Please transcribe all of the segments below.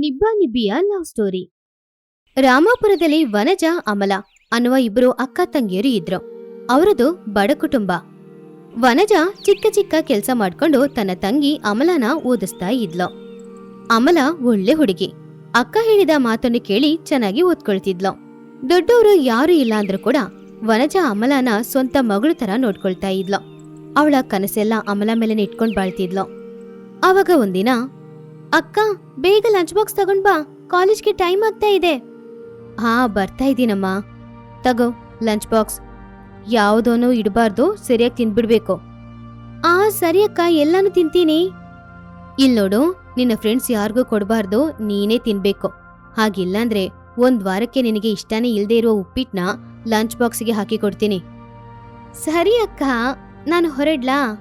ನಿಬ್ಬಾ ನಿಬ್ಬಿಯ love story ರಾಮಾಪುರದಲ್ಲಿ Vanaja, Amala, ಅನ್ನುವ ಇಬ್ಬರು ಅಕ್ಕ ತಂಗಿಯರು ಇದ್ರು. ಅವರದು ಬಡ ಕುಟುಂಬ. ವನಜ ಚಿಕ್ಕ ಚಿಕ್ಕ ಕೆಲಸ ಮಾಡ್ಕೊಂಡು ತನ್ನ ತಂಗಿ ಅಮಲನ ಓದಿಸ್ತಾ ಇದ್ಲು. ಅಮಲ ಒಳ್ಳೆ ಹುಡುಗಿ. ಅಕ್ಕ ಹೇಳಿದ ಮಾತನ್ನು ಕೇಳಿ ಚೆನ್ನಾಗಿ ಓದ್ಕೊಳ್ತಿದ್ಲು. ದೊಡ್ಡವರು ಯಾರು ಇಲ್ಲ ಅಂದ್ರೂ ಕೂಡ ವನಜ ಅಮಲನ ಸ್ವಂತ ಮಗಳು ತರ ನೋಡ್ಕೊಳ್ತಾ ಇದ್ಲು. ಅವಳ ಕನಸೆಲ್ಲ ಅಮಲ ಮೇಲೆ ಇಟ್ಕೊಂಡ್ ಬಾಳ್ತಿದ್ಲು. ಆವಾಗ ಒಂದಿನ ಅಕ್ಕ, ಬೇಗ ಲಂಚ್ ಬಾಕ್ಸ್ ತಗೊಂಡ್ ಬಾ. ಕಾಲೇಜ್ಗೆ ಟೈಮ್ ಆಗ್ತಾ ಇದೆ. ಹಾ, ಬರ್ತಾ ಇದ್ದೀನಮ್ಮ. ತಗೋ ಲಂಚ್ ಬಾಕ್ಸ್ ಯಾವ್ದೋನು ಇಡಬಾರ್ದು, ಸರಿಯಾಗಿ ತಿಂದ್ಬಿಡ್ಬೇಕು. ಆ, ಸರಿ ಅಕ್ಕ, ಎಲ್ಲಾನು ತಿಂತೀನಿ. ಇಲ್ ನೋಡು, ನಿನ್ನ ಫ್ರೆಂಡ್ಸ್ ಯಾರಿಗೂ ಕೊಡಬಾರ್ದು, ನೀನೇ ತಿನ್ಬೇಕು. ಹಾಗಿಲ್ಲಾಂದ್ರೆ ಒಂದ್ ವಾರಕ್ಕೆ ನಿನಗೆ ಇಷ್ಟನೇ ಇಲ್ದೇ ಇರುವ ಉಪ್ಪಿಟ್ನ ಲಂಚ್ ಬಾಕ್ಸ್ಗೆ ಹಾಕಿ ಕೊಡ್ತೀನಿ. ಸರಿ ಅಕ್ಕ, ನಾನು ಹೊರಡ್ಲಾ?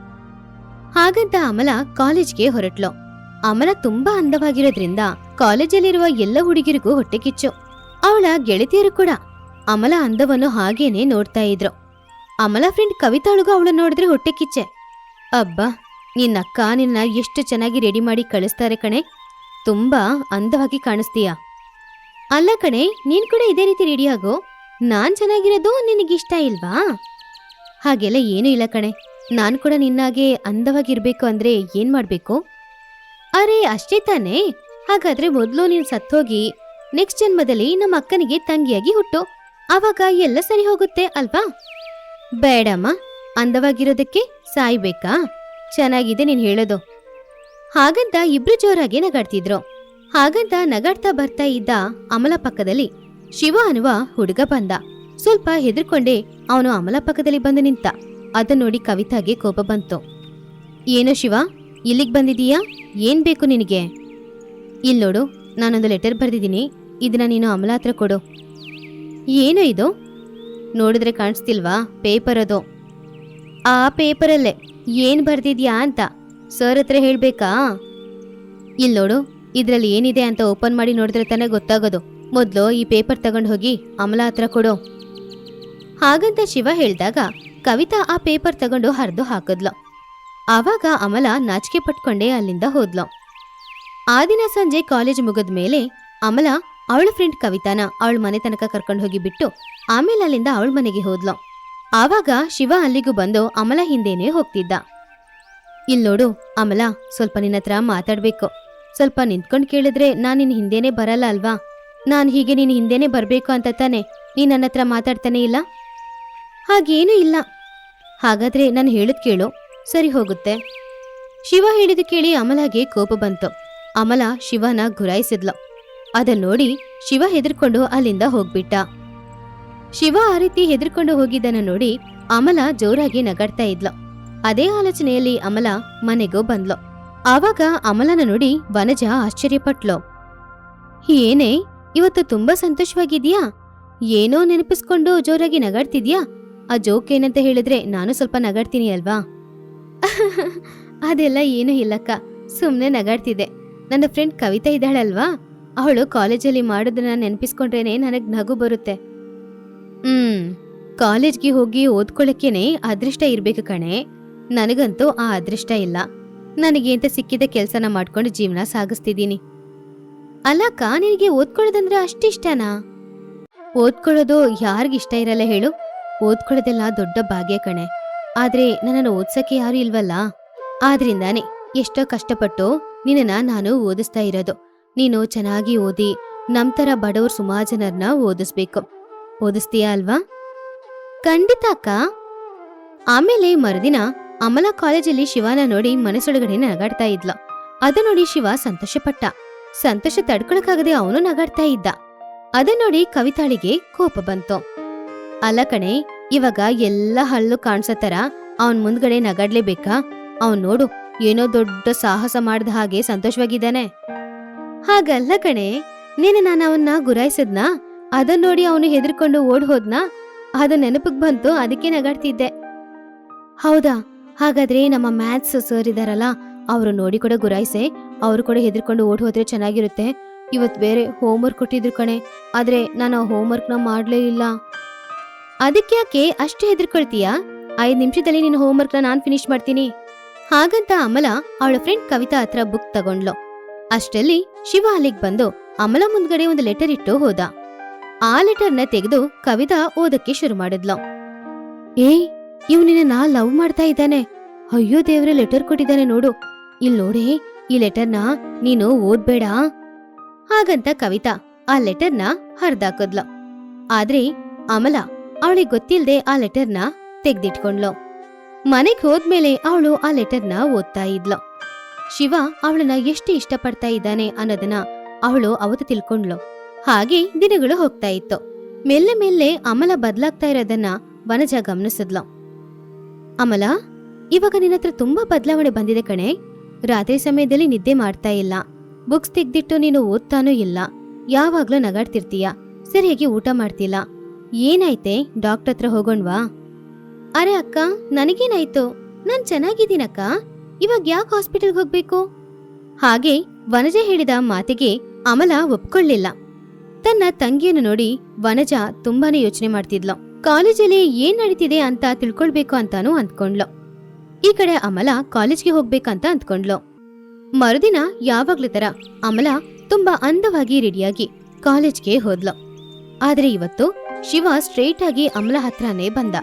ಹಾಗಂತ ಅಮಲ ಕಾಲೇಜ್ಗೆ ಹೊರಟ್ಲು. ಅಮಲ ತುಂಬಾ ಅಂದವಾಗಿರೋದ್ರಿಂದ ಕಾಲೇಜಲ್ಲಿರುವ ಎಲ್ಲ ಹುಡುಗಿರಿಗೂ ಹೊಟ್ಟೆ ಕಿಚ್ಚು. ಅವಳ ಗೆಳತಿಯರು ಕೂಡ ಅಮಲ ಅಂದವನ್ನು ಹಾಗೇನೆ ನೋಡ್ತಾ ಇದ್ರು. ಅಮಲ ಫ್ರೆಂಡ್ ಕವಿತಾಳಿಗೂ ಅವಳ ನೋಡಿದ್ರೆ ಹೊಟ್ಟೆ ಕಿಚ್ಚೆ. ಅಬ್ಬಾ ನಿನ್ನಕ್ಕ ನಿನ್ನ ಎಷ್ಟು ಚೆನ್ನಾಗಿ ರೆಡಿ ಮಾಡಿ ಕಳಿಸ್ತಾರೆ ಕಣೆ. ತುಂಬಾ ಅಂದವಾಗಿ ಕಾಣಿಸ್ತೀಯ? ಅಲ್ಲ ಕಣೆ, ನೀನ್ ಕೂಡ ಇದೇ ರೀತಿ ರೆಡಿ ಆಗೋ? ನಾನ್ ಚೆನ್ನಾಗಿರೋದು ನಿನಗಿಷ್ಟ ಇಲ್ವಾ? ಹಾಗೆಲ್ಲ ಏನೂ ಇಲ್ಲ ಕಣೆ. ನಾನು ಕೂಡ ನಿನ್ನಾಗೆ ಅಂದವಾಗಿರ್ಬೇಕು ಅಂದ್ರೆ ಏನ್ ಮಾಡ್ಬೇಕು? ಅರೆ, ಅಷ್ಟೇ ತಾನೇ? ಹಾಗಾದ್ರೆ ಮೊದ್ಲು ನೀನ್ ಸತ್ತೋಗಿ ನೆಕ್ಸ್ಟ್ ಜನ್ಮದಲ್ಲಿ ನಮ್ಮ ಅಕ್ಕನಿಗೆ ತಂಗಿಯಾಗಿ ಹುಟ್ಟು. ಆವಾಗ ಎಲ್ಲ ಸರಿ ಹೋಗುತ್ತೆ, ಅಲ್ವಾ? ಬೇಡಮ್ಮ, ಅಂದವಾಗಿರೋದಕ್ಕೆ ಸಾಯ್ಬೇಕಾ? ಚೆನ್ನಾಗಿದೆ ನೀನ್ ಹೇಳೋದು. ಹಾಗಂತ ಇಬ್ರು ಜೋರಾಗಿ ನಗಾಡ್ತಿದ್ರು. ಹಾಗಂತ ನಗಾಡ್ತಾ ಬರ್ತಾ ಇದ್ದ ಅಮಲ ಪಕ್ಕದಲ್ಲಿ ಶಿವ ಅನ್ನುವ ಹುಡುಗ ಬಂದ. ಸ್ವಲ್ಪ ಹೆದರ್ಕೊಂಡೆ ಅವನು ಅಮಲ ಪಕ್ಕದಲ್ಲಿ ಬಂದು ನಿಂತ. ಅದನ್ನೋಡಿ ಕವಿತಾಗೆ ಕೋಪ ಬಂತು. ಏನೋ ಶಿವ? ಇಲ್ಲಿಗ್ ಬಂದಿದೀಯಾ? ಏನು ಬೇಕು ನಿನಗೆ? ಇಲ್ಲೋಡು ನಾನೊಂದು ಲೆಟರ್ ಬರೆದಿದ್ದೀನಿ, ಇದನ್ನ ನೀನು ಅಮಲ ಹತ್ರ ಕೊಡು. ಏನು ಇದು? ನೋಡಿದ್ರೆ ಕಾಣಿಸ್ತಿಲ್ವಾ? ಪೇಪರ್ ಅದು. ಆ ಪೇಪರಲ್ಲೇ, ಏನು ಬರೆದಿದ್ಯಾ ಅಂತ? ಸರ್ ಹತ್ರ ಹೇಳಬೇಕಾ? ಇಲ್ಲಿ ನೋಡು, ಇದರಲ್ಲಿ ಏನಿದೆ ಅಂತ ಓಪನ್ ಮಾಡಿ ನೋಡಿದ್ರೆ ತಾನೇ ಗೊತ್ತಾಗೋದು. ಮೊದಲು ಈ ಪೇಪರ್ ತಗೊಂಡು ಹೋಗಿ ಅಮಲ ಹತ್ರ ಕೊಡು. ಹಾಗಂತ ಶಿವ ಹೇಳಿದಾಗ, ಕವಿತಾ ಆ ಪೇಪರ್ ತಗೊಂಡು ಹರಿದು ಹಾಕಿದ್ಲು. ಆವಾಗ ಅಮಲ ನಾಚಿಕೆ ಪಟ್ಕೊಂಡೆ ಅಲ್ಲಿಂದ ಹೋದ್ಲು. ಆ ದಿನ ಸಂಜೆ ಕಾಲೇಜ್ ಮುಗಿದ ಮೇಲೆ ಅಮಲ ಅವಳ ಫ್ರೆಂಡ್ ಕವಿತಾನ ಅವಳ ಮನೆ ತನಕ ಕರ್ಕೊಂಡು ಹೋಗಿ ಬಿಟ್ಟು ಆಮೇಲೆ ಅಲ್ಲಿಂದ ಅವಳ ಮನೆಗೆ ಹೋದ್ಲು. ಆವಾಗ ಶಿವ ಅಲ್ಲಿಗೂ ಬಂದು ಅಮಲ ಹಿಂದೇನೆ ಹೋಗ್ತಿದ್ದ. ಇಲ್ ನೋಡು ಅಮಲ, ಸ್ವಲ್ಪ ನಿನ್ನ ಹತ್ರ ಮಾತಾಡ್ಬೇಕು. ಸ್ವಲ್ಪ ನಿಂತ್ಕೊಂಡು ಕೇಳಿದ್ರೆ ನಾನು ನಿನ್ನ ಹಿಂದೇನೆ ಬರಲ್ಲ ಅಲ್ವಾ? ನಾನು ಹೀಗೆ ನಿನ್ನ ಹಿಂದೇನೆ ಬರಬೇಕು ಅಂತ ತಾನೆ ನೀನು ನನ್ನ ಹತ್ರ ಮಾತಾಡ್ತಾನೆ ಇಲ್ಲ? ಹಾಗೇನೂ ಇಲ್ಲ. ಹಾಗಾದ್ರೆ ನಾನು ಹೇಳುದು ಕೇಳು. ಸರಿ ಹೋಗುತ್ತೆ. ಶಿವ ಹೇಳಿದ ಕೇಳಿ ಅಮಲಾಗೆ ಕೋಪ ಬಂತು. ಅಮಲ ಶಿವನ ಗುರಾಯಿಸಿದ್ಲು. ಅದನ್ನ ನೋಡಿ ಶಿವ ಹೆದರ್ಕೊಂಡು ಅಲ್ಲಿಂದ ಹೋಗ್ಬಿಟ್ಟ. ಶಿವ ಆ ರೀತಿ ಹೆದರ್ಕೊಂಡು ಹೋಗಿದ್ದನ್ನ ನೋಡಿ ಅಮಲ ಜೋರಾಗಿ ನಗಾಡ್ತಾ ಇದ್ಲು. ಅದೇ ಆಲೋಚನೆಯಲ್ಲಿ ಅಮಲ ಮನೆಗೋ ಬಂದ್ಲು. ಆವಾಗ ಅಮಲನ ನೋಡಿ ವನಜ ಆಶ್ಚರ್ಯಪಟ್ಲು. ಏನೇ, ಇವತ್ತು ತುಂಬಾ ಸಂತೋಷವಾಗಿದ್ಯಾ ಏನೋ ನೆನಪಿಸ್ಕೊಂಡು ಜೋರಾಗಿ ನಗಾಡ್ತಿದ್ಯಾ ಆ ಜೋಕ್ ಏನಂತ ಹೇಳಿದ್ರೆ ನಾನು ಸ್ವಲ್ಪ ನಗಾಡ್ತೀನಿ ಅಲ್ವಾ? ಅದೆಲ್ಲ ಏನೂ ಇಲ್ಲಕ್ಕ. ಸುಮ್ಮನೆ ನಗಾಡ್ತಿದ್ದೆ. ನನ್ನ ಫ್ರೆಂಡ್ ಕವಿತಾ ಇದ್ದಾಳಲ್ವಾ? ಅವಳು ಕಾಲೇಜಲ್ಲಿ ಮಾಡೋದನ್ನ ನೆನಪಿಸ್ಕೊಂಡ್ರೇನೆ ನನಗೆ ನಗು ಬರುತ್ತೆ. ಹ್ಮ್, ಕಾಲೇಜ್ಗೆ ಹೋಗಿ ಓದ್ಕೊಳ್ಳಕ್ಕೇನೆ ಅದೃಷ್ಟ ಇರ್ಬೇಕು ಕಣೆ. ನನಗಂತೂ ಆ ಅದೃಷ್ಟ ಇಲ್ಲ. ನನಗೆ ಅಂತ ಸಿಕ್ಕಿದ ಕೆಲಸನ ಮಾಡ್ಕೊಂಡು ಜೀವನ ಸಾಗಿಸ್ತಿದ್ದೀನಿ. ಅಲ್ಲಕ್ಕ, ನಿನಗೆ ಓದ್ಕೊಳ್ಳೋದಂದ್ರೆ ಅಷ್ಟಿಷ್ಟನಾ ಓದ್ಕೊಳ್ಳೋದು ಯಾರಿಗಿಷ್ಟ ಇರಲ್ಲ ಹೇಳು. ಓದ್ಕೊಳ್ಳೋದೆಲ್ಲ ದೊಡ್ಡ ಭಾಗ್ಯ ಕಣೆ. ಆದ್ರೆ ನನ್ನನ್ನು ಓದ್ಸಕ್ಕೆ ಯಾರು ಇಲ್ವಲ್ಲ? ಆದ್ರಿಂದಾನೆ ಎಷ್ಟೋ ಕಷ್ಟಪಟ್ಟು ನಿನ್ನನ್ನ ನಾನು ಓದಿಸ್ತಾ ಇರೋದು. ನೀನು ಚೆನ್ನಾಗಿ ಓದಿ ನಮ್ ತರ ಬಡವ್ರ ಸುಮಾರು ಜನರನ್ನ ಓದಿಸ್ಬೇಕು. ಓದಿಸ್ತೀಯಾ ಅಲ್ವಾ? ಖಂಡಿತ ಅಕ್ಕ. ಆಮೇಲೆ ಮರುದಿನ ಅಮಲ ಕಾಲೇಜಲ್ಲಿ ಶಿವನ ನೋಡಿ ಮನಸ್ಸೊಳಗಡೆ ನಗಾಡ್ತಾ ಇದ್ಲ. ಅದ ನೋಡಿ ಶಿವ ಸಂತೋಷಪಟ್ಟ. ಸಂತೋಷ ತಡ್ಕೊಳಕಾಗದೆ ಅವನು ನಗಾಡ್ತಾ ಇದ್ದ. ಅದ ನೋಡಿ ಕವಿತಾಳಿಗೆ ಕೋಪ ಬಂತು. ಅಲ್ಲ ಕಣೆ ಇವಾಗ ಎಲ್ಲ ಹಲ್ಲು ಕಾಣಿಸತ್ತರ ತರ ಅವನ್ ಮುಂದ್ಗಡೆ ನಗಾಡ್ಲೇಬೇಕಾ? ಅವನ್ ನೋಡು, ಏನೋ ದೊಡ್ಡ ಸಾಹಸ ಮಾಡ್ದ ಹಾಗೆ ಸಂತೋಷವಾಗಿದ್ದಾನೆ. ಹಾಗಲ್ಲ ಕಣೆ ನೀನು ನಾನು ಅವನ್ನ ಗುರಾಯಿಸದ್ನ? ಅದನ್ ನೋಡಿ ಅವನು ಹೆದರ್ಕೊಂಡು ಓಡ್ ಹೋದ್ನಾ? ಅದು ನೆನಪಿಗ್ ಬಂತು, ಅದಕ್ಕೆ ನಗಾಡ್ತಿದ್ದೆ. ಹೌದಾ? ಹಾಗಾದ್ರೆ ನಮ್ಮ ಮ್ಯಾಥ್ಸ್ ಸರ್ ಇದಾರಲ್ಲ, ಅವರು ನೋಡಿ ಕೂಡ ಗುರಾಯಿಸೆ, ಅವರು ಕೂಡ ಹೆದರ್ಕೊಂಡು ಓಡ್ ಹೋದ್ರೆ ಚೆನ್ನಾಗಿರುತ್ತೆ. ಇವತ್ ಬೇರೆ ಹೋಮ್ ವರ್ಕ್ ಕೊಟ್ಟಿದ್ರು ಕಣೆ, ಆದ್ರೆ ನಾನು ನ ಮಾಡ್ಲೇ ಇಲ್ಲ. ಅದಕ್ಕೆ ಯಾಕೆ ಅಷ್ಟು ಹೆದರ್ಕೊಳ್ತೀಯಾ? ಐದ್ ನಿಮಿಷದಲ್ಲಿ ನಿನ್ನ ನ ನಾನ್ ಫಿನಿಶ್ ಮಾಡ್ತೀನಿ. ಹಾಗಂತ ಅಮಲ ಅವಳ ಫ್ರೆಂಡ್ ಕವಿತಾ ಹತ್ರ ಬುಕ್ ತಗೊಂಡ್ಲು. ಅಷ್ಟಲ್ಲಿ ಶಿವ ಅಲ್ಲಿಗ್ ಬಂದು ಅಮಲ ಮುಂದ್ಗಡೆ ಒಂದು ಲೆಟರ್ ಇಟ್ಟು ಹೋದ. ಆ ಲೆಟರ್ನ ತೆಗೆದು ಕವಿತಾ ಓದಕ್ಕೆ ಶುರು ಮಾಡಿದ್ಲು. ಏಯ್ ಇವ್ ನಿನ್ನ ಲವ್ ಮಾಡ್ತಾ ಇದ್ದಾನೆ. ಅಯ್ಯೋ ದೇವ್ರೆ ಲೆಟರ್ ಕೊಟ್ಟಿದ್ದಾನೆ ನೋಡು. ಇಲ್ ನೋಡಿ, ಈ ಲೆಟರ್ನ ನೀನು ಓದ್ಬೇಡ. ಹಾಗಂತ ಕವಿತಾ ಆ ಲೆಟರ್ನ ಹರಿದಾಕದ್ಲ. ಆದ್ರೆ ಅಮಲ ಅವಳಿಗೆ ಗೊತ್ತಿಲ್ಲದೆ ಆ ಲೆಟರ್ನ ತೆಗ್ದಿಟ್ಕೊಂಡ್ಲು. ಮನೆಗ್ ಹೋದ್ಮೇಲೆ ಅವಳು ಆ ಲೆಟರ್ನ ಓದ್ತಾ ಇದ್ಲು. ಶಿವ ಅವಳನ್ನ ಎಷ್ಟು ಇಷ್ಟಪಡ್ತಾ ಇದ್ದಾನೆ ಅನ್ನೋದನ್ನ ಅವಳು ಅವತ್ತು ತಿಳ್ಕೊಂಡ್ಲು. ಹಾಗೆ ದಿನಗಳು ಹೋಗ್ತಾ ಇತ್ತು. ಮೆಲ್ಲೆ ಮೆಲ್ಲೆ ಅಮಲ ಬದ್ಲಾಗ್ತಾ ಇರೋದನ್ನ ವನಜ ಗಮನಿಸಿದ್ಲು. ಅಮಲ, ಇವಾಗ ನಿನ್ನ ಹತ್ರ ತುಂಬಾ ಬದಲಾವಣೆ ಬಂದಿದೆ ಕಣೆ. ರಾತ್ರಿ ಸಮಯದಲ್ಲಿ ನಿದ್ದೆ ಮಾಡ್ತಾ ಇಲ್ಲ. ಬುಕ್ಸ್ ತೆಗ್ದಿಟ್ಟು ನೀನು ಓದ್ತಾನೂ ಇಲ್ಲ. ಯಾವಾಗ್ಲೂ ನಗಾಡ್ತಿರ್ತೀಯ. ಸರಿಯಾಗಿ ಊಟ ಮಾಡ್ತಿಲ್ಲ. ಏನಾಯ್ತೆ? ಡಾಕ್ಟರ್ ಹತ್ರ ಹೋಗೋಣ್ವಾ? ಅರೆ ಅಕ್ಕ, ನನಗೇನಾಯ್ತು? ನಾನ್ ಚೆನ್ನಾಗಿದ್ದೀನಕ್ಕ. ಇವಾಗ ಯಾಕೆ ಹಾಸ್ಪಿಟಲ್ಗೆ ಹೋಗ್ಬೇಕು? ಹಾಗೆ ವನಜ ಹೇಳಿದ ಮಾತಿಗೆ ಅಮಲ ಒಪ್ಕೊಳ್ಳಿಲ್ಲ. ತನ್ನ ತಂಗಿಯನ್ನು ನೋಡಿ ವನಜ ತುಂಬಾನೇ ಯೋಚನೆ ಮಾಡ್ತಿದ್ಲು. ಕಾಲೇಜಲ್ಲಿ ಏನ್ ನಡೀತಿದೆ ಅಂತ ತಿಳ್ಕೊಳ್ಬೇಕು ಅಂತಾನೂ ಅಂದ್ಕೊಂಡ್ಲು. ಈ ಕಡೆ ಅಮಲ ಕಾಲೇಜ್ಗೆ ಹೋಗ್ಬೇಕಂತ ಅಂದ್ಕೊಂಡ್ಲು. ಮರುದಿನ ಯಾವಾಗ್ಲೂ ತರ ಅಮಲ ತುಂಬಾ ಅಂದವಾಗಿ ರೆಡಿಯಾಗಿ ಕಾಲೇಜ್ಗೆ ಹೋದ್ಲು. ಆದ್ರೆ ಇವತ್ತು ಶಿವ ಸ್ಟ್ರೈಟ್ ಆಗಿ ಅಮಲ ಹತ್ರನೇ ಬಂದ.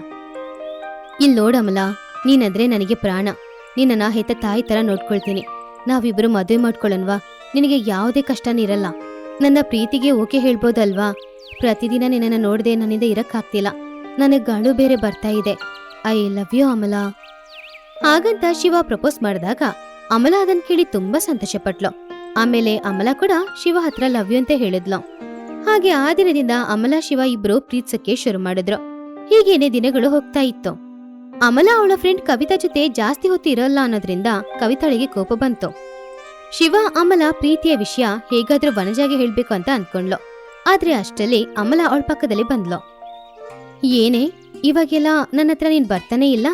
ಇಲ್ ನೋಡಮಲ ನೀನಂದ್ರೆ ನನಗೆ ಪ್ರಾಣ. ನಿನ್ನನ್ನ ಹೆತ್ತ ತಾಯಿ ತರ ನೋಡ್ಕೊಳ್ತೀನಿ. ನಾವಿಬ್ರು ಮದುವೆ ಮಾಡ್ಕೊಳ್ಳೋಣವಾ ನಿನಗೆ ಯಾವುದೇ ಕಷ್ಟನೇ ಇರಲ್ಲ. ನನ್ನ ಪ್ರೀತಿಗೆ ಓಕೆ ಹೇಳ್ಬೋದಲ್ವಾ? ಪ್ರತಿದಿನ ನಿನ್ನನ್ನ ನೋಡದೆ ನನ್ನಿಂದ ಇರಕ್ಕಾಗ್ತಿಲ್ಲ. ನನಗೆ ಗಾಳು ಬೇರೆ ಬರ್ತಾ ಇದೆ. I love you Amala. ಹಾಗಂತ ಶಿವ ಪ್ರಪೋಸ್ ಮಾಡಿದಾಗ ಅಮಲ ಅದನ್ ಕೇಳಿ ತುಂಬಾ ಸಂತೋಷಪಟ್ಲು. ಆಮೇಲೆ ಅಮಲ ಕೂಡ ಶಿವ ಹತ್ರ ಲವ್ ಯು ಅಂತ ಹೇಳಿದ್ಲು. ಹಾಗೆ ಆ ದಿನದಿಂದ ಅಮಲಾ ಶಿವ ಇಬ್ರು ಪ್ರೀತ್ಸಕ್ಕೆ ಶುರು ಮಾಡಿದ್ರು. ಹೀಗೇನೆ ದಿನಗಳು ಹೋಗ್ತಾ ಇತ್ತು. ಅಮಲಾ ಅವಳ ಫ್ರೆಂಡ್ ಕವಿತಾ ಜೊತೆ ಜಾಸ್ತಿ ಹೊತ್ತು ಇರಲ್ಲ ಅನ್ನೋದ್ರಿಂದ ಕವಿತಾಳಿಗೆ ಕೋಪ ಬಂತು. ಶಿವ, ಅಮಲಾ ಪ್ರೀತಿಯ ವಿಷಯ ಹೇಗಾದ್ರೂ ವನಜಾಗೆ ಹೇಳ್ಬೇಕು ಅಂತ ಅನ್ಕೊಂಡ್ಲು. ಆದ್ರೆ ಅಷ್ಟಲ್ಲಿ ಅಮಲಾ ಅವಳ ಪಕ್ಕದಲ್ಲಿ ಬಂದ್ಲು. ಏನೇ, ಇವಾಗೆಲ್ಲ ನನ್ನ ಹತ್ರ ನೀನ್ ಬರ್ತಾನೆ ಇಲ್ಲ?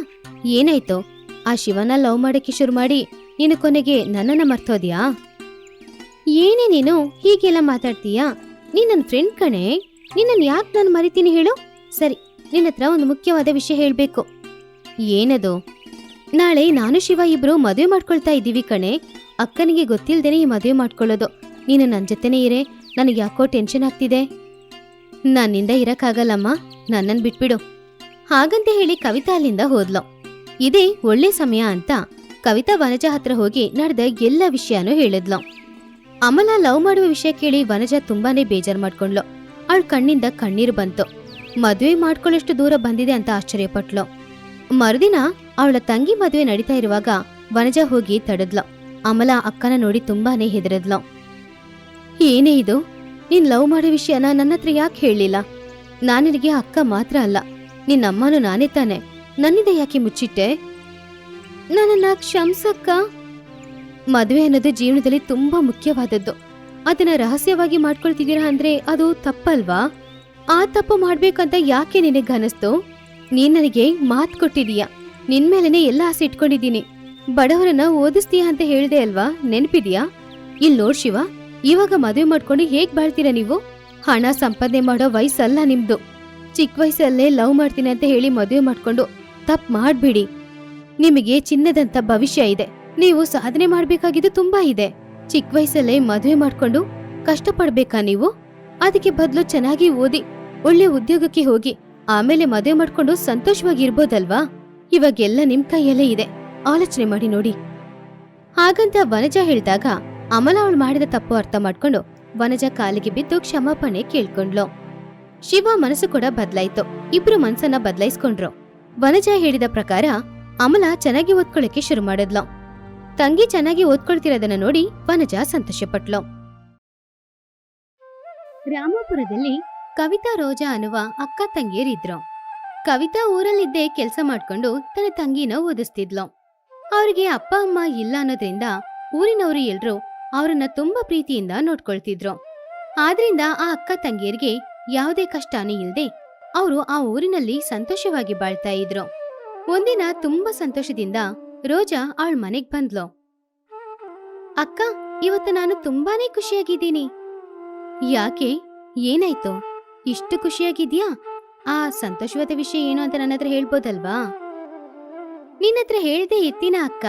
ಏನಾಯ್ತು? ಆ ಶಿವನ ಲವ್ ಮಾಡಕ್ಕೆ ಶುರು ಮಾಡಿ ನೀನು ಕೊನೆಗೆ ನನ್ನನ್ನ ಮರ್ತೋದ್ಯಾ ಏನೇ ನೀನು, ಹೀಗೆಲ್ಲ ಮಾತಾಡ್ತೀಯಾ? ನೀನ್ ನನ್ನ ಫ್ರೆಂಡ್ ಕಣೆ. ನಿನ್ನನ್ನು ಯಾಕೆ ನಾನು ಮರಿತೀನಿ ಹೇಳು? ಸರಿ ನಿನ್ನ ಹತ್ರ ಒಂದು ಮುಖ್ಯವಾದ ವಿಷಯ ಹೇಳ್ಬೇಕು. ಏನದು? ನಾಳೆ ನಾನು ಶಿವ ಇಬ್ರು ಮದುವೆ ಮಾಡ್ಕೊಳ್ತಾ ಇದ್ದೀವಿ ಕಣೆ. ಅಕ್ಕನಿಗೆ ಗೊತ್ತಿಲ್ಲದೇನೆ ಈ ಮದುವೆ ಮಾಡ್ಕೊಳ್ಳೋದು. ನೀನು ನನ್ನ ಜೊತೆನೇ ಇರೆ. ನನಗೆ ಯಾಕೋ ಟೆನ್ಷನ್ ಆಗ್ತಿದೆ. ನನ್ನಿಂದ ಇರಕ್ಕಾಗಲ್ಲಮ್ಮ. ನನ್ನನ್ ಬಿಟ್ಬಿಡು. ಹಾಗಂತ ಹೇಳಿ ಕವಿತಾ ಅಲ್ಲಿಂದ ಹೋದ್ಲು. ಇದೇ ಒಳ್ಳೆ ಸಮಯ ಅಂತ ಕವಿತಾ ವನಜ ಹತ್ರ ಹೋಗಿ ನಡೆದ ಎಲ್ಲ ವಿಷಯನೂ ಹೇಳಿದ್ಲು. ಅಮಲ ಲವ್ ಮಾಡುವ ವಿಷಯ ಕೇಳಿ ವನಜ ತುಂಬಾನೇ ಬೇಜಾರ್ ಮಾಡ್ಕೊಂಡ್ಲು. ಅವಳ ಕಣ್ಣಿಂದ ಕಣ್ಣೀರು ಬಂತು. ಮದುವೆ ಮಾಡ್ಕೊಳ್ಳಷ್ಟು ದೂರ ಬಂದಿದೆ ಅಂತ ಆಶ್ಚರ್ಯಪಟ್ಲು. ಮರುದಿನ ಅವಳ ತಂಗಿ ಮದುವೆ ನಡೀತಾ ಇರುವಾಗ ವನಜ ಹೋಗಿ ತಡದ್ಲು. ಅಮಲ ಅಕ್ಕನ ನೋಡಿ ತುಂಬಾನೇ ಹೆದರದ್ಲು. ಏನೇ ಇದು? ನೀನ್ ಲವ್ ಮಾಡೋ ವಿಷಯನ ನನ್ನ ಹತ್ರ ಯಾಕೆ ಹೇಳಲಿಲ್ಲ? ನಾನಿರಿಗೆ ಅಕ್ಕ ಮಾತ್ರ ಅಲ್ಲ. ನಿನ್ನಮ್ಮನೂ ನಾನೇ ತಾನೆ. ನನ್ನಿಂದ ಯಾಕೆ ಮುಚ್ಚಿಟ್ಟೆ? ನನ್ನನ್ನ ಕ್ಷಮ್ಸಕ್ಕ? ಮದುವೆ ಅನ್ನೋದು ಜೀವನದಲ್ಲಿ ತುಂಬಾ ಮುಖ್ಯವಾದದ್ದು. ಅದನ್ನ ರಹಸ್ಯವಾಗಿ ಮಾಡ್ಕೊಳ್ತಿದ್ದೀರಾ ಅಂದ್ರೆ ಅದು ತಪ್ಪಲ್ವಾ? ಆ ತಪ್ಪು ಮಾಡ್ಬೇಕಂತ ಯಾಕೆ ನಿನಗೆ ಅನಿಸ್ತು? ನೀನ್ ನನಗೆ ಮಾತ್ ಕೊಟ್ಟಿದೀಯ? ನಿನ್ ಮೇಲೆನೆ ಎಲ್ಲ ಆಸೆ ಇಟ್ಕೊಂಡಿದ್ದೀನಿ. ಬಡವರನ್ನ ಓದಿಸ್ತೀಯ ಅಂತ ಹೇಳಿದೆ ಅಲ್ವಾ? ನೆನ್ಪಿದ್ಯಾ? ಇಲ್ ನೋಡ್ ಶಿವ, ಇವಾಗ ಮದುವೆ ಮಾಡ್ಕೊಂಡು ಹೇಗ್ ಬಾಳ್ತೀರಾ ನೀವು? ಹಣ ಸಂಪಾದನೆ ಮಾಡೋ ವಯಸ್ಸಲ್ಲ ನಿಮ್ದು. ಚಿಕ್ಕ ವಯಸ್ಸಲ್ಲೇ ಲವ್ ಮಾಡ್ತೀನಿ ಅಂತ ಹೇಳಿ ಮದುವೆ ಮಾಡ್ಕೊಂಡು ತಪ್ಪು ಮಾಡ್ಬಿಡಿ. ನಿಮಗೆ ಚಿನ್ನದಂತ ಭವಿಷ್ಯ ಇದೆ. ನೀವು ಸಾಧನೆ ಮಾಡಬೇಕಾಗಿದ್ದು ತುಂಬಾ ಇದೆ. ಚಿಕ್ಕ ವಯಸ್ಸಲ್ಲೇ ಮದುವೆ ಮಾಡ್ಕೊಂಡು ಕಷ್ಟಪಡ್ಬೇಕಾ ನೀವು? ಅದಕ್ಕೆ ಬದಲು ಚೆನ್ನಾಗಿ ಓದಿ, ಒಳ್ಳೆ ಉದ್ಯೋಗಕ್ಕೆ ಹೋಗಿ, ಆಮೇಲೆ ಮದುವೆ ಮಾಡ್ಕೊಂಡು ಸಂತೋಷವಾಗಿ ಇರ್ಬೋದಲ್ವಾ ಇವಾಗೆಲ್ಲ ನಿಮ್ ಕೈಯಲ್ಲೇ ಇದೆ. ಆಲೋಚನೆ ಮಾಡಿ ನೋಡಿ. ಹಾಗಂತ ವನಜ ಹೇಳಿದಾಗ ಅಮಲ ಅವಳು ಮಾಡಿದ ತಪ್ಪು ಅರ್ಥ ಮಾಡ್ಕೊಂಡು ವನಜ ಕಾಲಿಗೆ ಬಿದ್ದು ಕ್ಷಮಾಪಣೆ ಕೇಳ್ಕೊಂಡ್ಲು ಶಿವ ಮನಸ್ಸು ಕೂಡ ಬದ್ಲಾಯ್ತು. ಇಬ್ರು ಮನಸ್ಸನ್ನ ಬದಲಾಯಿಸ್ಕೊಂಡ್ರು. ವನಜ ಹೇಳಿದ ಪ್ರಕಾರ ಅಮಲ ಚೆನ್ನಾಗಿ ಓದ್ಕೊಳ್ಳಕ್ಕೆ ಶುರು ಮಾಡಿದ್ಲು. ತಂಗಿ ಚೆನ್ನಾಗಿ ಓದ್ಕೊಳ್ತಿರೋದನ್ನ ನೋಡಿ ವನಜ ಸಂತೋಷಪಟ್ಲು. ರಾಮಾಪುರದಲ್ಲಿ ಕವಿತಾ ರೋಜಾ ಅನ್ನುವ ಅಕ್ಕ ತಂಗಿಯರಿದ್ರು. ಕವಿತಾ ಊರಲ್ಲಿದ್ದೇ ಕೆಲಸ ಮಾಡ್ಕೊಂಡು ತನ್ನ ತಂಗಿನ ಓದಿಸ್ತಿದ್ಲು. ಅವ್ರಿಗೆ ಅಪ್ಪ, ಅಮ್ಮ ಇಲ್ಲ ಅನ್ನೋದ್ರಿಂದ ಊರಿನವರು ಎಲ್ರೂ ಅವರನ್ನ ತುಂಬಾ ಪ್ರೀತಿಯಿಂದ ನೋಡ್ಕೊಳ್ತಿದ್ರು. ಆದ್ರಿಂದ ಆ ಅಕ್ಕ ತಂಗಿಯರಿಗೆ ಯಾವುದೇ ಕಷ್ಟನೇ ಇಲ್ಲದೆ ಅವರು ಆ ಊರಿನಲ್ಲಿ ಸಂತೋಷವಾಗಿ ಬಾಳ್ತಾ ಇದ್ರು. ಒಂದಿನ ತುಂಬಾ ಸಂತೋಷದಿಂದ ರೋಜಾ ಅವಳ ಮನೆಗ್ ಬಂದ್ಲು. ಅಕ್ಕ, ಇವತ್ತು ನಾನು ತುಂಬಾನೇ ಖುಷಿಯಾಗಿದ್ದೀನಿ. ಯಾಕೆ? ಏನಾಯ್ತು? ಇಷ್ಟು ಖುಷಿಯಾಗಿದ್ಯಾ? ಆ ಸಂತೋಷವಾದ ವಿಷಯ ಏನು ಅಂತ ನನ್ನ ಹತ್ರ ಹೇಳ್ಬೋದಲ್ವಾ? ನಿನ್ನ ಹತ್ರ ಹೇಳ್ದೆ ಎತ್ತಿನ ಅಕ್ಕ?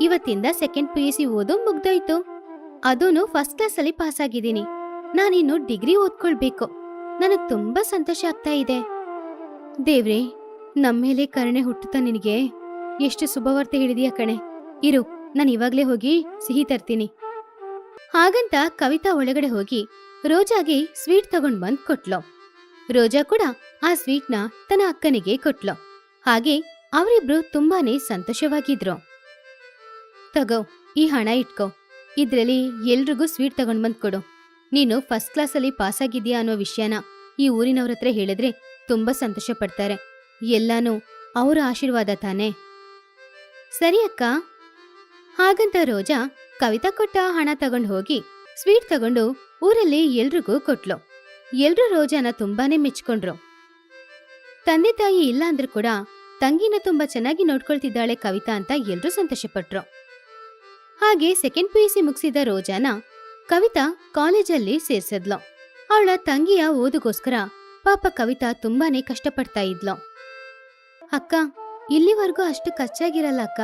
ಇವತ್ತಿಂದ ಸೆಕೆಂಡ್ ಪಿ ಯು ಸಿ ಓದು ಮುಗ್ದೋಯ್ತು. ಅದೂನು ಫಸ್ಟ್ ಕ್ಲಾಸಲ್ಲಿ ಪಾಸ್ ಆಗಿದ್ದೀನಿ ನಾನಿನ್ನು ಡಿಗ್ರಿ ಓದ್ಕೊಳ್ಬೇಕು. ನನಗ್ ತುಂಬಾ ಸಂತೋಷ ಆಗ್ತಾ ಇದೆ. ದೇವ್ರೇ, ನಮ್ಮೇಲೆ ಕರುಣೆ ಹುಟ್ಟುತ್ತಾ ನಿನಗೆ? ಎಷ್ಟು ಶುಭವಾರ್ತೆ ಹೇಳಿದೀಯ ಕಣೆ. ಇರು, ನಾನು ಇವಾಗ್ಲೇ ಹೋಗಿ ಸಿಹಿ ತರ್ತೀನಿ. ಹಾಗಂತ ಕವಿತಾ ಒಳಗಡೆ ಹೋಗಿ ರೋಜಾಗೆ ಸ್ವೀಟ್ ತಗೊಂಡ್ ಬಂದ್ ಕೊಟ್ಲು. ರೋಜಾ ಕೂಡ ಆ ಸ್ವೀಟ್ನ ತನ್ನ ಅಕ್ಕನಿಗೆ ಕೊಟ್ಲು. ಹಾಗೆ ಅವರಿಬ್ರು ತುಂಬಾನೇ ಸಂತೋಷವಾಗಿದ್ರು. ತಗೋ, ಈ ಹಣ ಇಟ್ಕೋ. ಇದ್ರಲ್ಲಿ ಎಲ್ರಿಗೂ ಸ್ವೀಟ್ ತಗೊಂಡ್ ಬಂದ್ ಕೊಡು. ನೀನು ಫಸ್ಟ್ ಕ್ಲಾಸಲ್ಲಿ ಪಾಸ್ ಆಗಿದ್ಯಾ ಅನ್ನೋ ವಿಷಯನ ಈ ಊರಿನವ್ರ ಹತ್ರ ಹೇಳಿದ್ರೆ ತುಂಬಾ ಸಂತೋಷ ಪಡ್ತಾರೆ. ಎಲ್ಲಾನು ಅವರ ಆಶೀರ್ವಾದ ತಾನೇ. ಸರಿ ಅಕ್ಕ. ಹಾಗಂತ ರೋಜಾ ಕವಿತಾ ಕೊಟ್ಟ ಹಣ ತಗೊಂಡು ಹೋಗಿ ಸ್ವೀಟ್ ತಗೊಂಡು ಊರಲ್ಲಿ ಎಲ್ರಿಗೂ ಕೊಟ್ಲು. ಎಲ್ರೂ ರೋಜಾನ ತುಂಬಾನೇ ಮೆಚ್ಕೊಂಡ್ರು. ತಂದೆ ತಾಯಿ ಇಲ್ಲ ಅಂದ್ರೂ ಕೂಡ ತಂಗಿನ ತುಂಬಾ ಚೆನ್ನಾಗಿ ನೋಡ್ಕೊಳ್ತಿದ್ದಾಳೆ ಕವಿತಾ ಅಂತ ಎಲ್ರೂ ಸಂತೋಷಪಟ್ರು. ಹಾಗೆ ಸೆಕೆಂಡ್ ಪಿ ಸಿ ಮುಗಿಸಿದ ರೋಜಾನ ಕವಿತಾ ಕಾಲೇಜಲ್ಲಿ ಸೇರ್ಸಿದ್ಲು. ಅವಳ ತಂಗಿಯ ಓದುಗೋಸ್ಕರ ಪಾಪ ಕವಿತಾ ತುಂಬಾನೇ ಕಷ್ಟಪಡ್ತಾ ಇದ್ಲು. ಅಕ್ಕ ಇಲ್ಲಿವರೆಗೂ ಅಷ್ಟು ಖರ್ಚಾಗಿರಲ್ಲ ಅಕ್ಕ.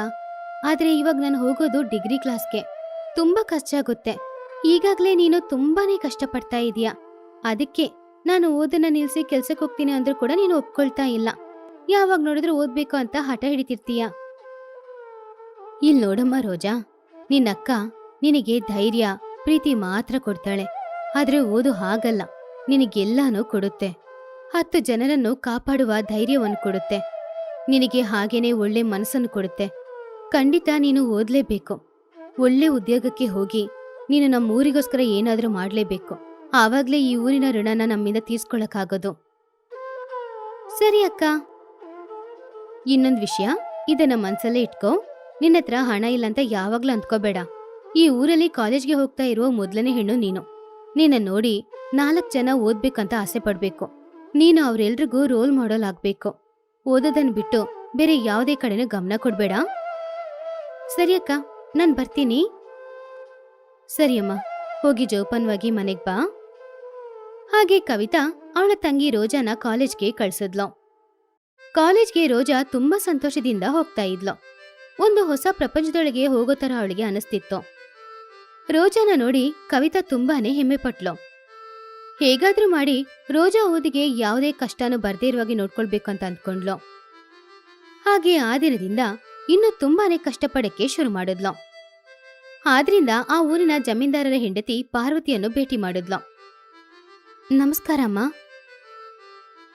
ಆದ್ರೆ ಇವಾಗ ನಾನು ಹೋಗೋದು ಡಿಗ್ರಿ ಕ್ಲಾಸ್ಗೆ. ತುಂಬಾ ಖರ್ಚಾಗುತ್ತೆ. ಈಗಾಗ್ಲೇ ನೀನು ತುಂಬಾನೇ ಕಷ್ಟಪಡ್ತಾ ಇದೀಯ. ಅದಕ್ಕೆ ನಾನು ಓದನ್ನ ನಿಲ್ಸಿ ಕೆಲ್ಸಕ್ಕೆ ಹೋಗ್ತೀನಿ ಅಂದ್ರೂ ಕೂಡ ನೀನು ಒಪ್ಕೊಳ್ತಾ ಇಲ್ಲ. ಯಾವಾಗ ನೋಡಿದ್ರು ಓದ್ಬೇಕು ಅಂತ ಹಠ ಹಿಡಿತಿರ್ತೀಯ. ಇಲ್ಲಿ ನೋಡಮ್ಮ ರೋಜಾ ನಿನ್ನಕ್ಕ ನಿನಗೆ ಧೈರ್ಯ, ಪ್ರೀತಿ ಮಾತ್ರ ಕೊಡ್ತಾಳೆ. ಆದ್ರೆ ಓದು ಹಾಗಲ್ಲ. ನಿನಗೆಲ್ಲಾನು ಕೊಡುತ್ತೆ. ಹತ್ತು ಜನರನ್ನು ಕಾಪಾಡುವ ಧೈರ್ಯವನ್ನು ಕೊಡುತ್ತೆ. ನಿನಗೆ ಹಾಗೇನೆ ಒಳ್ಳೆ ಮನಸ್ಸನ್ನು ಕೊಡುತ್ತೆ. ಖಂಡಿತ ನೀನು ಓದ್ಲೇಬೇಕು. ಒಳ್ಳೆ ಉದ್ಯೋಗಕ್ಕೆ ಹೋಗಿ ನೀನು ನಮ್ಮ ಊರಿಗೋಸ್ಕರ ಏನಾದರೂ ಮಾಡಲೇಬೇಕು. ಆವಾಗಲೇ ಈ ಊರಿನ ಋಣನ ನಮ್ಮಿಂದ ತೀರ್ಸ್ಕೊಳಕ್ಕಾಗೋದು. ಸರಿ ಅಕ್ಕ. ಇನ್ನೊಂದು ವಿಷಯ, ಇದನ್ನ ಮನ್ಸಲ್ಲೇ ಇಟ್ಕೋ. ನಿನ್ನತ್ರ ಹಣ ಇಲ್ಲ ಅಂತ ಯಾವಾಗ್ಲೂ ಅಂದ್ಕೋಬೇಡ ಈ ಊರಲ್ಲಿ ಕಾಲೇಜ್ಗೆ ಹೋಗ್ತಾ ಇರುವ ಮೊದಲನೇ ಹೆಣ್ಣು ನೀನು. ನಿನ್ನ ನೋಡಿ ನಾಲ್ಕು ಜನ ಓದ್ಬೇಕಂತ ಆಸೆ ಪಡ್ಬೇಕು. ನೀನು ಅವರೆಲ್ರಿಗೂ ರೋಲ್ ಮಾಡಲ್ ಆಗ್ಬೇಕು. ಓದೋದನ್ ಬಿಟ್ಟು ಬೇರೆ ಯಾವುದೇ ಕಡೆನೂ ಗಮನ ಕೊಡ್ಬೇಡ. ಸರಿ ಅಕ್ಕ, ನಾನ್ ಬರ್ತೀನಿ. ಸರಿಯಮ್ಮ ಹೋಗಿ ಜೋಪಾನವಾಗಿ ಮನೆಗ್ ಬಾ. ಹಾಗೆ ಕವಿತಾ ಅವಳ ತಂಗಿ ರೋಜಾನ ಕಾಲೇಜ್ಗೆ ಕಳ್ಸಿದ್ಲು. ಕಾಲೇಜ್ಗೆ ರೋಜಾ ತುಂಬಾ ಸಂತೋಷದಿಂದ ಹೋಗ್ತಾ ಇದ್ಲು. ಒಂದು ಹೊಸ ಪ್ರಪಂಚದೊಳಗೆ ಹೋಗೋ ತರ ಅವಳಿಗೆ ಅನಿಸ್ತಿತ್ತು. ರೋಜಾನ ನೋಡಿ ಕವಿತಾ ತುಂಬಾನೇ ಹೆಮ್ಮೆ ಪಟ್ಲು. ಹೇಗಾದ್ರೂ ಮಾಡಿ ರೋಜಾ ಓದಿಗೆ ಯಾವುದೇ ಕಷ್ಟನೂ ಬರ್ದೇ ಇರುವಾಗೆ ನೋಡ್ಕೊಳ್ಬೇಕು ಅಂತ ಅಂದ್ಕೊಂಡ್ಲು. ಹಾಗೆ ಆ ದಿನದಿಂದ ಇನ್ನು ತುಂಬಾನೇ ಕಷ್ಟಪಡಕ್ಕೆ ಶುರು ಮಾಡಿದ್ಲು. ಆದ್ರಿಂದ ಆ ಊರಿನ ಜಮೀನ್ದಾರರ ಹೆಂಡತಿ ಪಾರ್ವತಿಯನ್ನು ಭೇಟಿ ಮಾಡಿದ್ಲು. ನಮಸ್ಕಾರ ಅಮ್ಮ.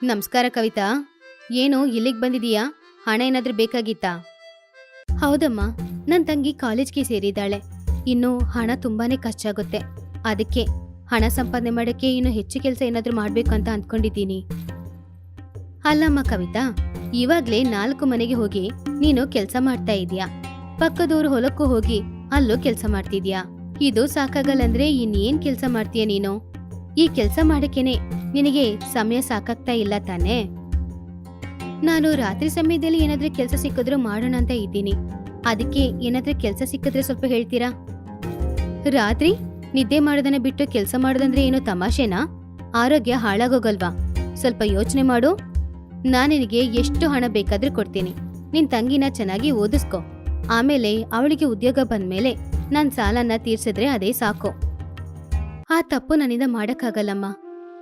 ನಮಸ್ಕಾರ ಕವಿತಾ. ಏನು ಇಲ್ಲಿಗೆ ಬಂದಿದೀಯಾ? ಹಣ ಏನಾದ್ರೂ ಬೇಕಾಗಿತ್ತಾ? ಹೌದಮ್ಮ ನನ್ನ ತಂಗಿ ಕಾಲೇಜ್ಗೆ ಸೇರಿದ್ದಾಳೆ. ಇನ್ನು ಹಣ ತುಂಬಾನೇ ಖರ್ಚಾಗುತ್ತೆ. ಅದಕ್ಕೆ ಹಣ ಸಂಪಾದನೆ ಮಾಡೋಕ್ಕೆ ಇನ್ನು ಹೆಚ್ಚು ಕೆಲಸ ಏನಾದರೂ ಮಾಡ್ಬೇಕು ಅಂತ ಅಂದ್ಕೊಂಡಿದ್ದೀನಿ. ಅಲ್ಲಮ್ಮ ಕವಿತಾ, ಇವಾಗ್ಲೇ ನಾಲ್ಕು ಮನೆಗೆ ಹೋಗಿ ನೀನು ಕೆಲಸ ಮಾಡ್ತಾ ಇದೀಯಾ ಪಕ್ಕದೂರು ಹೊಲಕ್ಕೂ ಹೋಗಿ ಅಲ್ಲೂ ಕೆಲಸ ಮಾಡ್ತಿದ್ಯಾ ಇದು ಸಾಕಾಗಲ್ಲಂದ್ರೆ ಇನ್ನೇನ್ ಕೆಲಸ ಮಾಡ್ತೀಯ ನೀನು? ಈ ಕೆಲಸ ಮಾಡಕ್ಕೇನೆ ನಿನಗೆ ಸಮಯ ಸಾಕಾಗ್ತಾ ಇಲ್ಲ ತಾನೇ? ನಾನು ರಾತ್ರಿ ಸಮಯದಲ್ಲಿ ಏನಾದ್ರೂ ಕೆಲಸ ಸಿಕ್ಕಿದ್ರು ಮಾಡೋಣ ಅಂತ ಇದ್ದೀನಿ. ಅದಕ್ಕೆ ಏನಾದ್ರೂ ಕೆಲಸ ಸಿಕ್ಕಿದ್ರೆ ಸ್ವಲ್ಪ ಹೇಳ್ತೀರಾ? ರಾತ್ರಿ? ನಿದ್ದೆ ಮಾಡೋದನ್ನ ಬಿಟ್ಟು ಕೆಲಸ ಮಾಡೋದಂದ್ರೆ ಏನು ತಮಾಷೆನಾ? ಆರೋಗ್ಯ ಹಾಳಾಗೋಗಲ್ವಾ? ಸ್ವಲ್ಪ ಯೋಚನೆ ಮಾಡು. ನಾನು ನಿನಗೆ ಎಷ್ಟು ಹಣ ಬೇಕಾದ್ರೂ ಕೊಡ್ತೀನಿ. ನಿನ್ ತಂಗಿನ ಚೆನ್ನಾಗಿ ಓದಿಸ್ಕೊ. ಆಮೇಲೆ ಅವಳಿಗೆ ಉದ್ಯೋಗ ಬಂದ್ಮೇಲೆ ನನ್ ಸಾಲನ ತೀರ್ಸಿದ್ರೆ ಅದೇ ಸಾಕು. ಆ ತಪ್ಪು ನನ್ನಿಂದ ಮಾಡಕ್ಕಾಗಲ್ಲಮ್ಮ.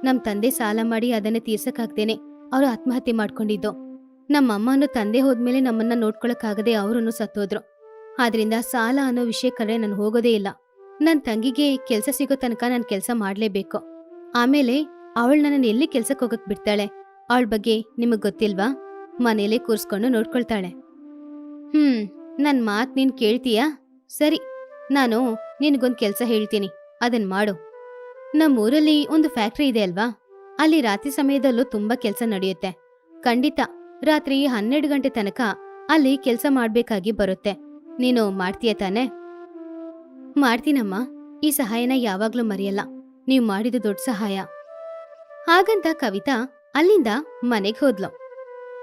ನಮ್ ತಂದೆ ಸಾಲ ಮಾಡಿ ಅದನ್ನ ತೀರ್ಸಕ್ಕಾಗ್ದೇನೆ ಅವ್ರು ಆತ್ಮಹತ್ಯೆ ಮಾಡ್ಕೊಂಡಿದ್ದು. ನಮ್ಮ ಅಮ್ಮನ ತಂದೆ ಹೋದ್ಮೇಲೆ ನಮ್ಮನ್ನ ನೋಡ್ಕೊಳಕ್ಕಾಗದೆ ಅವರನ್ನು ಸತ್ತೋದ್ರು. ಆದ್ರಿಂದ ಸಾಲ ಅನ್ನೋ ವಿಷಯ ಕಡೆ ನಾನು ಹೋಗೋದೇ ಇಲ್ಲ. ನನ್ ತಂಗಿಗೆ ಕೆಲ್ಸ ಸಿಗೋ ತನಕ ನಾನು ಕೆಲಸ ಮಾಡ್ಲೇಬೇಕು. ಆಮೇಲೆ ಅವಳು ನನ್ನನ್ನು ಎಲ್ಲಿ ಕೆಲ್ಸಕ್ಕೆ ಹೋಗಕ್ ಬಿಡ್ತಾಳೆ? ಅವಳ ಬಗ್ಗೆ ನಿಮಗೆ ಗೊತ್ತಿಲ್ವಾ? ಮನೇಲೆ ಕೂರ್ಸ್ಕೊಂಡು ನೋಡ್ಕೊಳ್ತಾಳೆ. ಹ್ಮ್, ನನ್ ಮಾತ್ ನೀನ್ ಕೇಳ್ತೀಯಾ? ಸರಿ, ನಾನು ನಿನಗೊಂದು ಕೆಲ್ಸ ಹೇಳ್ತೀನಿ. ಅದನ್ ಮಾಡು. ನಮ್ಮೂರಲ್ಲಿ ಒಂದು ಫ್ಯಾಕ್ಟ್ರಿ ಇದೆ ಅಲ್ವಾ? ಅಲ್ಲಿ ರಾತ್ರಿ ಸಮಯದಲ್ಲೂ ತುಂಬಾ ಕೆಲಸ ನಡೆಯುತ್ತೆ. ಖಂಡಿತ, ರಾತ್ರಿ ಹನ್ನೆರಡು ಗಂಟೆ ತನಕ ಅಲ್ಲಿ ಕೆಲಸ ಮಾಡ್ಬೇಕಾಗಿ ಬರುತ್ತೆ. ನೀನು ಮಾಡ್ತೀಯ ತಾನೆ? ಮಾಡ್ತೀನಮ್ಮ. ಈ ಸಹಾಯನ ಯಾವಾಗ್ಲೂ ಮರೆಯಲ್ಲ. ನೀವು ಮಾಡಿದ ದೊಡ್ಡ ಸಹಾಯ. ಹಾಗಂತ ಕವಿತಾ ಅಲ್ಲಿಂದ ಮನೆಗೆ ಹೋದ್ಲು.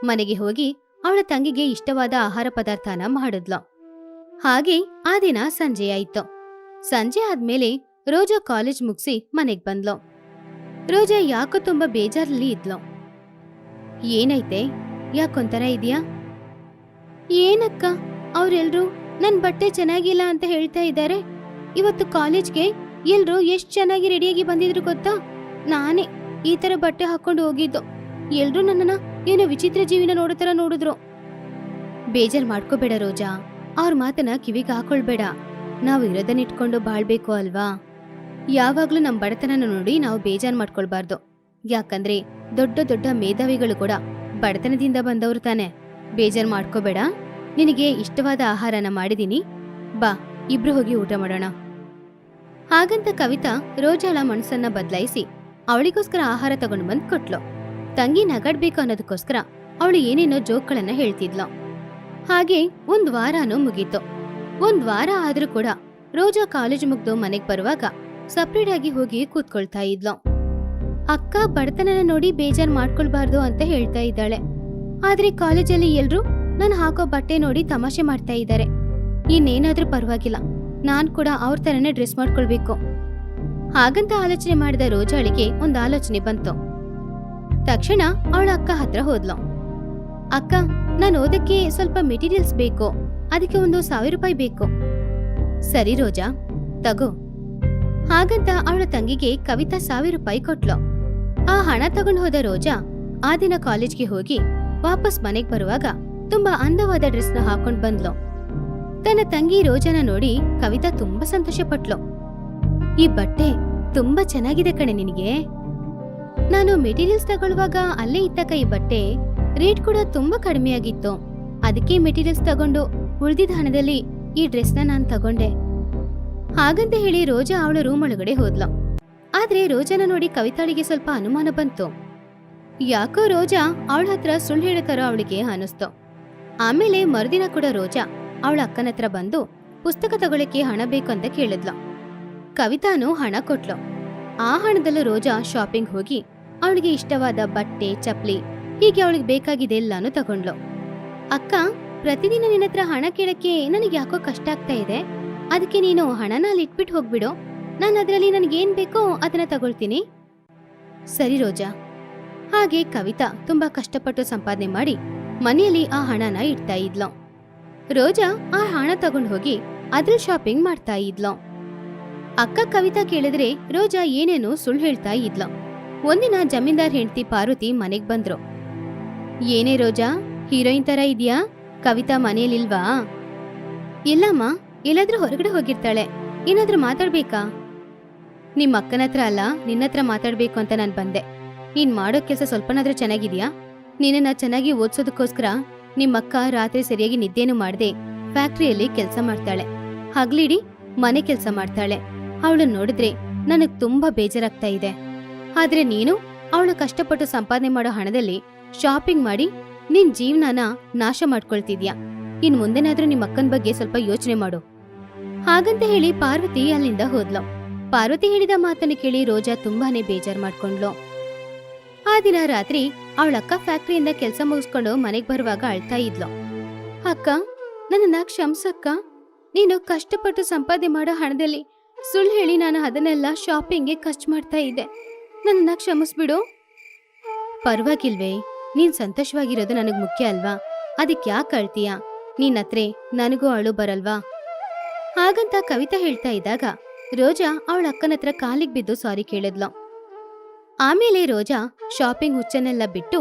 ಮನೆಗೆ ಹೋಗಿ ಅವಳ ತಂಗಿಗೆ ಇಷ್ಟವಾದ ಆಹಾರ ಪದಾರ್ಥನ ಮಾಡಿದ್ಲು. ಹಾಗೆ ಆ ದಿನ ಸಂಜೆ ಆಯ್ತು. ಸಂಜೆ ಆದ್ಮೇಲೆ ರೋಜಾ ಕಾಲೇಜ್ ಮುಗಿಸಿ ಮನೆಗ್ ಬಂದ್ಲು. ರೋಜಾ ಯಾಕೋ ತುಂಬಾ ಬೇಜಾರಲ್ಲಿ ಇದ್ಲು. ಏನೈತೆ ಯಾಕೊಂಥರ ಇದೆಯಾ? ಏನಕ್ಕ? ಅವ್ರೆಲ್ರೂ ನನ್ ಬಟ್ಟೆ ಚೆನ್ನಾಗಿಲ್ಲ ಅಂತ ಹೇಳ್ತಾ ಇದ್ದಾರೆ. ಇವತ್ತು ಕಾಲೇಜ್ಗೆ ಎಲ್ರು ಎಷ್ಟ್ ಚೆನ್ನಾಗಿ ರೆಡಿಯಾಗಿ ಬಂದಿದ್ರು ಗೊತ್ತಾ? ನಾನೇ ಈ ತರ ಬಟ್ಟೆ ಹಾಕೊಂಡು ಹೋಗಿದ್ದು. ಎಲ್ರು ನನ್ನನ್ನ ಏನೋ ವಿಚಿತ್ರ ಜೀವಿನ ನೋಡೋ ತರ ನೋಡಿದ್ರು. ಬೇಜಾರ್ ಮಾಡ್ಕೋಬೇಡ ರೋಜಾ. ಅವ್ರ ಮಾತನ್ನ ಕಿವಿಗೆ ಹಾಕೊಳ್ಬೇಡ. ನಾವು ಇರೋದನ್ನ ಇಟ್ಕೊಂಡು ಬಾಳ್ಬೇಕು ಅಲ್ವಾ? ಯಾವಾಗ್ಲೂ ನಮ್ ಬಡತನನ ನೋಡಿ ನಾವು ಬೇಜಾರ್ ಮಾಡ್ಕೊಳ್ಬಾರ್ದು. ಯಾಕಂದ್ರೆ ದೊಡ್ಡ ದೊಡ್ಡ ಮೇಧಾವಿಗಳು ಕೂಡ ಬಡತನದಿಂದ ಬಂದವರು ತಾನೆ. ಬೇಜಾರ್ ಮಾಡ್ಕೋಬೇಡ. ನಿನಗೆ ಇಷ್ಟವಾದ ಆಹಾರನ ಮಾಡಿದೀನಿ. ಬಾ, ಇಬ್ರು ಹೋಗಿ ಊಟ ಮಾಡೋಣ. ಹಾಗಂತ ಕವಿತಾ ರೋಜಾಳ ಮನಸ್ಸನ್ನ ಬದಲಾಯಿಸಿ ಅವಳಿಗೋಸ್ಕರ ಆಹಾರ ತಗೊಂಡು ಬಂದ್ ಕೊಟ್ಲು. ತಂಗಿ ನಗಾಡ್ಬೇಕು ಅನ್ನೋದಕ್ಕೋಸ್ಕರ ಅವಳು ಏನೇನೋ ಜೋಕ್ಗಳನ್ನ ಹೇಳ್ತಿದ್ಲು. ಹಾಗೆ ಒಂದ್ ವಾರನೂ ಮುಗೀತು. ಒಂದ್ ವಾರ ಆದ್ರೂ ಕೂಡ ರೋಜಾ ಕಾಲೇಜ್ ಮುಗ್ದು ಮನೆಗ್ ಬರುವಾಗ ಸಪ್ರೇಟ್ ಆಗಿ ಹೋಗಿ ಕೂತ್ಕೊಳ್ತಾ ಇದ್ಲು. ಅಕ್ಕ ಬಡತನನ ನೋಡಿ ಬೇಜಾರ್ ಮಾಡ್ಕೊಳ್ಬಾರ್ದು ಅಂತ ಹೇಳ್ತಾ ಇದ್ದಾಳೆ. ಆದ್ರೆ ಕಾಲೇಜಲ್ಲಿ ಎಲ್ರು ನಾನು ಹಾಕೋ ಬಟ್ಟೆ ನೋಡಿ ತಮಾಷೆ ಮಾಡ್ತಾ ಇದ್ದಾರೆ. ಇನ್ನೇನಾದ್ರೂ ಪರವಾಗಿಲ್ಲ. ನಾನ್ ಕೂಡ ಅವ್ರ ತರನೇ ಡ್ರೆಸ್ ಮಾಡ್ಕೊಳ್ಬೇಕು. ಹಾಗಂತ ಆಲೋಚನೆ ಮಾಡಿದ ರೋಜಾಳಿಗೆ ಒಂದು ಆಲೋಚನೆ ಬಂತು. ತಕ್ಷಣ ಅವಳ ಅಕ್ಕ ಹತ್ರ ಹೋದ್ಲು. ಅಕ್ಕ, ನಾನು ಓದಕ್ಕೆ ಸ್ವಲ್ಪ ಮೆಟೀರಿಯಲ್ಸ್ ಬೇಕು. ಅದಕ್ಕೆ ಒಂದು ಸಾವಿರ ರೂಪಾಯಿ ಬೇಕು. ಸರಿ ರೋಜಾ, ತಗೋ. ಹಾಗಂತ ಅವಳ ತಂಗಿಗೆ ಕವಿತಾ ಸಾವಿರ ರೂಪಾಯಿ ಕೊಟ್ಲು. ಆ ಹಣ ತಗೊಂಡು ಹೋದ ರೋಜಾ ಆ ದಿನ ಕಾಲೇಜ್ಗೆ ಹೋಗಿ ವಾಪಸ್ ಮನೆಗೆ ಬರುವಾಗ ತುಂಬಾ ಅಂದವಾದ ಡ್ರೆಸ್ನ ಹಾಕೊಂಡ್ ಬಂದ್ಲು. ತನ್ನ ತಂಗಿ ರೋಜನ ನೋಡಿ ಕವಿತಾ ತುಂಬಾ ಸಂತೋಷ ಪಟ್ಲು ಈ ಬಟ್ಟೆ ತುಂಬಾ ಚೆನ್ನಾಗಿದೆ ಕಣೆ ನಿನಗೆ. ನಾನು ಮೆಟೀರಿಯಲ್ಸ್ ತಗೊಳ್ಳುವಾಗ ಅಲ್ಲೇ ಇತ್ತಕ ಈ ಬಟ್ಟೆ. ರೇಟ್ ಕೂಡ ತುಂಬಾ ಕಡಿಮೆಯಾಗಿತ್ತು. ಅದಕ್ಕೆ ಮೆಟೀರಿಯಲ್ಸ್ ತಗೊಂಡು ಉಳಿದಿದ್ದ ಹಣದಲ್ಲಿ ಈ ಡ್ರೆಸ್ನ ನಾನು ತಗೊಂಡೆ. ಹಾಗಂತ ಹೇಳಿ ರೋಜಾ ಅವಳ ರೂಮ್ ಒಳಗಡೆ ಹೋದ್ಲು. ಆದ್ರೆ ರೋಜಾನ ನೋಡಿ ಕವಿತಾಳಿಗೆ ಸ್ವಲ್ಪ ಅನುಮಾನ ಬಂತು. ಯಾಕೋ ರೋಜಾ ಅವಳ ಹತ್ರ ಸುಳ್ಳು ಹೇಳೋ ಅವಳಿಗೆ ಅನಿಸ್ತು ಆಮೇಲೆ ಮರುದಿನ ಕೂಡ ರೋಜಾ ಅವಳ ಅಕ್ಕನ ಹತ್ರ ಬಂದು, ಪುಸ್ತಕ ತಗೊಳಕ್ಕೆ ಹಣ ಬೇಕು ಅಂತ ಕೇಳಿದ್ಲು. ಕವಿತಾನು ಹಣ ಕೊಟ್ಲು. ಆ ಹಣದಲ್ಲೂ ರೋಜಾ ಶಾಪಿಂಗ್ ಹೋಗಿ, ಅವಳಿಗೆ ಇಷ್ಟವಾದ ಬಟ್ಟೆ ಚಪ್ಲಿ ಹೀಗೆ ಅವಳಿಗೆ ಬೇಕಾಗಿದೆಲ್ಲಾನು ತಗೊಂಡ್ಲು. ಅಕ್ಕ, ಪ್ರತಿದಿನ ನಿನ್ನ ಹತ್ರ ಹಣ ಕೇಳಕ್ಕೆ ನನಗೆ ಯಾಕೋ ಕಷ್ಟ ಆಗ್ತಾ ಇದೆ. ಅದಕ್ಕೆ ನೀನು ಹಣನ ಅಲ್ಲಿ ಇಟ್ಬಿಟ್ಟು ಹೋಗ್ಬಿಡು. ನಾನು ಅದರಲ್ಲಿ ನನಗೇನ್ ಬೇಕೋ ಅದನ್ನ ತಗೊಳ್ತೀನಿ. ಸರಿ ರೋಜಾ. ಹಾಗೆ ಕವಿತಾ ತುಂಬಾ ಕಷ್ಟಪಟ್ಟು ಸಂಪಾದನೆ ಮಾಡಿ, ಮನೆಯಲ್ಲಿ ಆ ಹಣನ ಇಡ್ತಾ ಇದ್ಲು. ರೋಜಾ ಆ ಹಣ ತಗೊಂಡು ಹೋಗಿ ಅದ್ರ ಶಾಪಿಂಗ್ ಮಾಡ್ತಾ ಇದ್ಲು. ಅಕ್ಕ ಕವಿತಾ ಕೇಳಿದ್ರೆ ರೋಜಾ ಏನೇನೋ ಸುಳ್ಳು ಹೇಳ್ತಾ ಇದ್ಲು. ಒಂದಿನ ಜಮೀನ್ದಾರ್ ಹೆಂಡತಿ ಪಾರ್ವತಿ ಮನೆಗ್ ಬಂದ್ರು. ಏನೇ ರೋಜಾ, ಹೀರೋಯಿನ್ ತರ ಇದ್ಯಾ? ಕವಿತಾ ಮನೇಲಿಲ್ವಾ ಇಲ್ಲಮ್ಮ, ಎಲ್ಲಾದ್ರೂ ಹೊರಗಡೆ ಹೋಗಿರ್ತಾಳೆ. ಏನಾದ್ರೂ ಮಾತಾಡ್ಬೇಕಾ? ನಿಮ್ಮ ಅಕ್ಕನ ಹತ್ರ ಅಲ್ಲ, ನಿನ್ನ ಹತ್ರ ಮಾತಾಡ್ಬೇಕು ಅಂತ ನಾನ್ ಬಂದೆ. ನೀನ್ ಮಾಡೋ ಕೆಲಸ ಸ್ವಲ್ಪನಾದ್ರೂ ಚೆನ್ನಾಗಿದ್ಯಾ? ನಿನ್ನನ್ನ ಚೆನ್ನಾಗಿ ಓದ್ಸೋದಕ್ಕೋಸ್ಕರ ನಿಮ್ಮಕ್ಕ ರಾತ್ರಿ ಸರಿಯಾಗಿ ನಿದ್ದೆನೂ ಮಾಡದೆ ಫ್ಯಾಕ್ಟ್ರಿಯಲ್ಲಿ ಕೆಲಸ ಮಾಡ್ತಾಳೆ. ಹಗ್ಲಿಡಿ ಮನೆ ಕೆಲಸ ಮಾಡ್ತಾಳೆ. ಅವಳನ್ನ ನೋಡಿದ್ರೆ ನನಗ್ ತುಂಬಾ ಬೇಜಾರಾಗ್ತಾ ಇದೆ. ಆದ್ರೆ ನೀನು ಅವಳು ಕಷ್ಟಪಟ್ಟು ಸಂಪಾದನೆ ಮಾಡೋ ಹಣದಲ್ಲಿ ಶಾಪಿಂಗ್ ಮಾಡಿ ನಿನ್ ಜೀವನನ ನಾಶ ಮಾಡ್ಕೊಳ್ತಿದ್ಯಾ. ಇನ್ ಮುಂದೆನಾದ್ರೂ ನಿಮ್ಮ ಅಕ್ಕನ ಬಗ್ಗೆ ಸ್ವಲ್ಪ ಯೋಚನೆ ಮಾಡು. ಹಾಗಂತ ಹೇಳಿ ಪಾರ್ವತಿ ಅಲ್ಲಿಂದ ಹೋದ್ಲು. ಪಾರ್ವತಿ ಹೇಳಿದ ಮಾತನ್ನು ಕೇಳಿ ರೋಜಾ ತುಂಬಾನೇ ಬೇಜಾರ್ ಮಾಡ್ಕೊಂಡ್ಲು. ಆ ದಿನ ರಾತ್ರಿ ಅವಳ ಅಕ್ಕ ಫ್ಯಾಕ್ಟ್ರಿಯಿಂದ ಕೆಲಸ ಮುಗಿಸ್ಕೊಂಡು ಮನೆಗೆ ಬರುವಾಗ ಅಳ್ತಾ ಇದ್ಲು. ಅಕ್ಕ, ನನ್ನನ್ನ ಕ್ಷಮಸಕ್ಕ? ನೀನು ಕಷ್ಟಪಟ್ಟು ಸಂಪಾದನೆ ಮಾಡೋ ಹಣದಲ್ಲಿ ಸುಳ್ಳು ಹೇಳಿ ನಾನು ಅದನ್ನೆಲ್ಲ ಶಾಪಿಂಗ್ಗೆ ಖರ್ಚು ಮಾಡ್ತಾ ಇದ್ದೆ. ನನ್ನನ್ನ ಕ್ಷಮಿಸ್ಬಿಡು. ಪರವಾಗಿಲ್ವೇ, ನೀನ್ ಸಂತೋಷವಾಗಿರೋದು ನನಗ್ ಮುಖ್ಯ ಅಲ್ವಾ? ಅದಕ್ಕೆ ಯಾಕೆ ಅಳ್ತೀಯ? ನೀನ್ ಹತ್ರ ನನಗೂ ಅಳು ಬರಲ್ವಾ? ಹಾಗಂತ ಕವಿತಾ ಹೇಳ್ತಾ ಇದ್ದಾಗ ರೋಜಾ ಅವಳ ಅಕ್ಕನ ಹತ್ರ ಕಾಲಿಗೆ ಬಿದ್ದು ಸಾರಿ ಕೇಳಿದ್ಲು. ಆಮೇಲೆ ರೋಜಾ ಶಾಪಿಂಗ್ ಹುಚ್ಚನ್ನೆಲ್ಲ ಬಿಟ್ಟು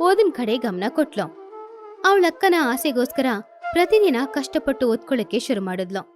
ಓದಿನ ಕಡೆ ಗಮನ ಕೊಟ್ಲು. ಅವಳಕ್ಕನ ಆಸೆಗೋಸ್ಕರ ಪ್ರತಿದಿನ ಕಷ್ಟಪಟ್ಟು ಓದ್ಕೊಳ್ಳಕ್ಕೆ ಶುರು ಮಾಡಿದ್ಲು.